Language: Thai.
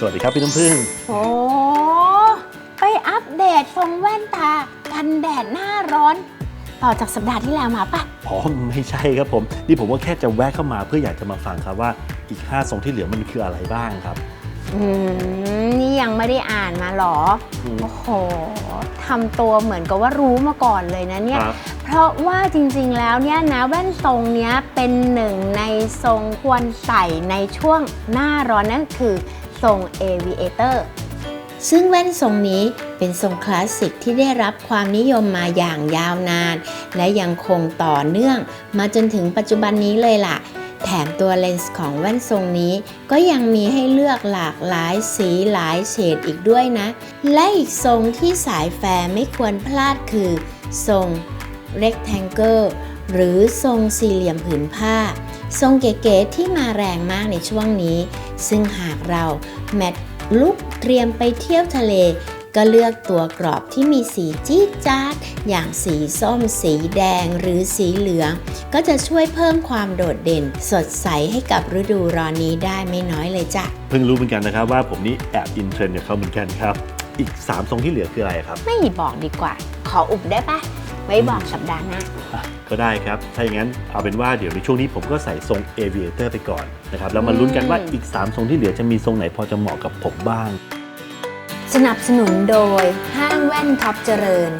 ครับพี่น้ำพึ่ง โอ้ไปอัปเดตทรงแว่นตา กันแดดหน้าร้อน ต่อจากสัปดาห์ที่แล้วมาปะอ๋อไม่ใช่ครับผม นี่ผมว่าแค่จะแวะเข้ามาเพื่ออยากจะมาฟังครับว่าอีก 5 ทรงที่เหลือมันคืออะไรบ้างครับ อืม นี่ยังไม่ได้อ่านมาเหรอ อืม โอ้โหทำตัวเหมือนกับว่ารู้มาก่อนเลยนะเนี่ย ครับ เพราะว่าจริงๆ แล้วเนี่ยนะแว่นทรงเนี้ยเป็นหนึ่งในทรงควรใส่ในช่วงหน้าร้อนนั่นคือ ทรง aviator ซึ่งแว่นทรงนี้เป็นทรงคลาสสิกที่ได้รับความนิยมมาอย่างยาวนาน และยังคงต่อเนื่องมาจนถึงปัจจุบันนี้เลยล่ะ แถมตัวเลนส์ของแว่นทรงนี้ ก็ยังมีให้เลือกหลากหลายสีหลายเฉดอีกด้วยนะ และอีกทรงที่สายแฟร์ไม่ควรพลาดคือ ทรง rectangle หรือทรงสี่เหลี่ยมผืนผ้า ทรงเก๋ๆที่มาแรงมากในช่วงนี้ ซึ่งหากเราแมทลุกเตรียมไปเที่ยวทะเล ก็เลือกตัวกรอบที่มีสีจี๊ดจ๊าดอย่างสีส้ม สีแดง หรือสีเหลือง ก็จะช่วยเพิ่มความโดดเด่น สดใสให้กับฤดูร้อนนี้ได้ไม่น้อยเลยจ้ะ เพิ่งรู้เหมือนกันนะครับว่าผมนี่แอบอินเทรนด์กับเขาเหมือนกันครับ อีก3ทรงที่เหลือคืออะไรครับ ไม่บอกดีกว่า ขออุบได้ปะ ไว้บอกสัปดาห์หน้าอะก็ได้ครับ ถ้าอย่างนั้นเอาเป็นว่าเดี๋ยวในช่วงนี้ผมก็ใส่ทรง aviator ไปก่อนนะครับแล้วมาลุ้นกันว่าอีก 3 ทรงที่เหลือจะมีทรงไหนพอจะเหมาะกับผมบ้าง สนับสนุนโดยห้างแว่นท็อปเจริญ